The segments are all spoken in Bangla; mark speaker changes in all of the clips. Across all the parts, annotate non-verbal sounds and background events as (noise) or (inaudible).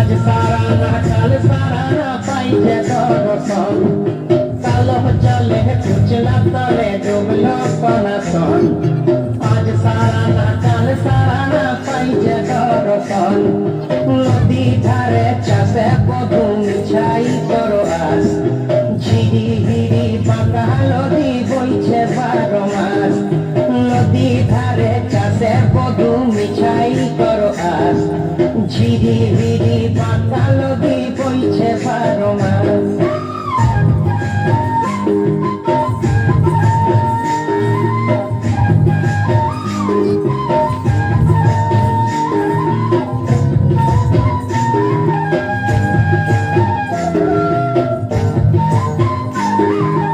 Speaker 1: Aja sarana, kali sarana, paite dodo son. কালো জলে কুচলা তলে ডুবলো সনাতন আজ সারা না কাল সারা না পাইছে দর্শন নদী ধারে চাষে বধু মিছাই করো আস ঝিরি হিরি পাকা নদী বইছে বারো মাস নদী ধারে চাষে বধু মিছাই করো আস ঝিরি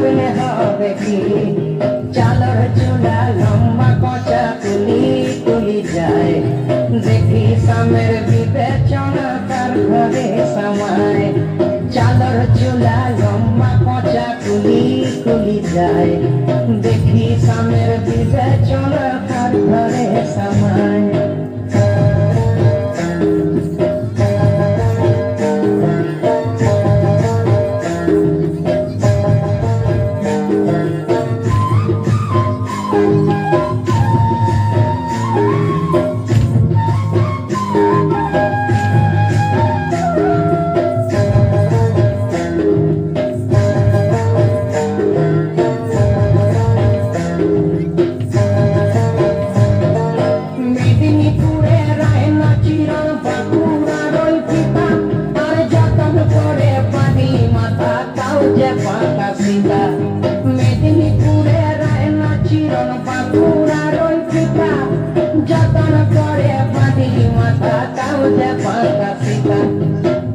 Speaker 1: ছাড়েছি হবে কি? চালর চুলা লম্বা কচা তুলি তুলি যায়। দেখি সামের বিবেচনা তার ঘরে সময়। চালর চুলা লম্বা পচা কুলি কুলি যায়। দেখি সামের বিবেচনা তার ঘরে সময়। তাও যে পাকা সীতা মেদিনীপুরে রায়না চিরন বাঁকুড়ার ওই পিতা যতন করে পানি মাথা তাও যে পাকা সীতা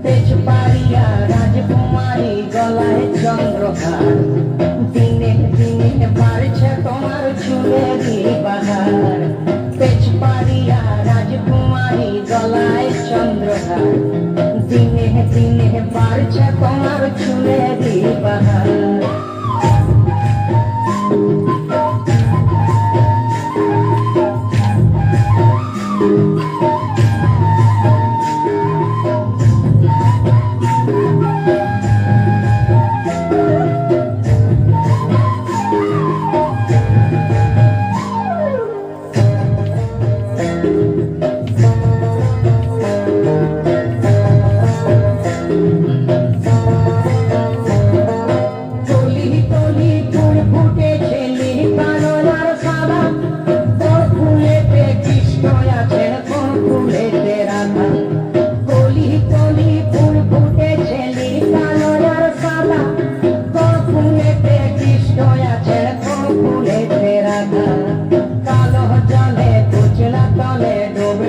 Speaker 1: তেজপাড়িয়া রাজকুমারী গলায় চন্দ্রহার দিনে দিনে বাড়ছে তোমার চুলেরই বাহার তেজপাড়িয়া রাজকুমারী গলায় চন্দ্রহার দিনে দিনে বাড়ছে তোমার চুলেরই বাহার (laughs)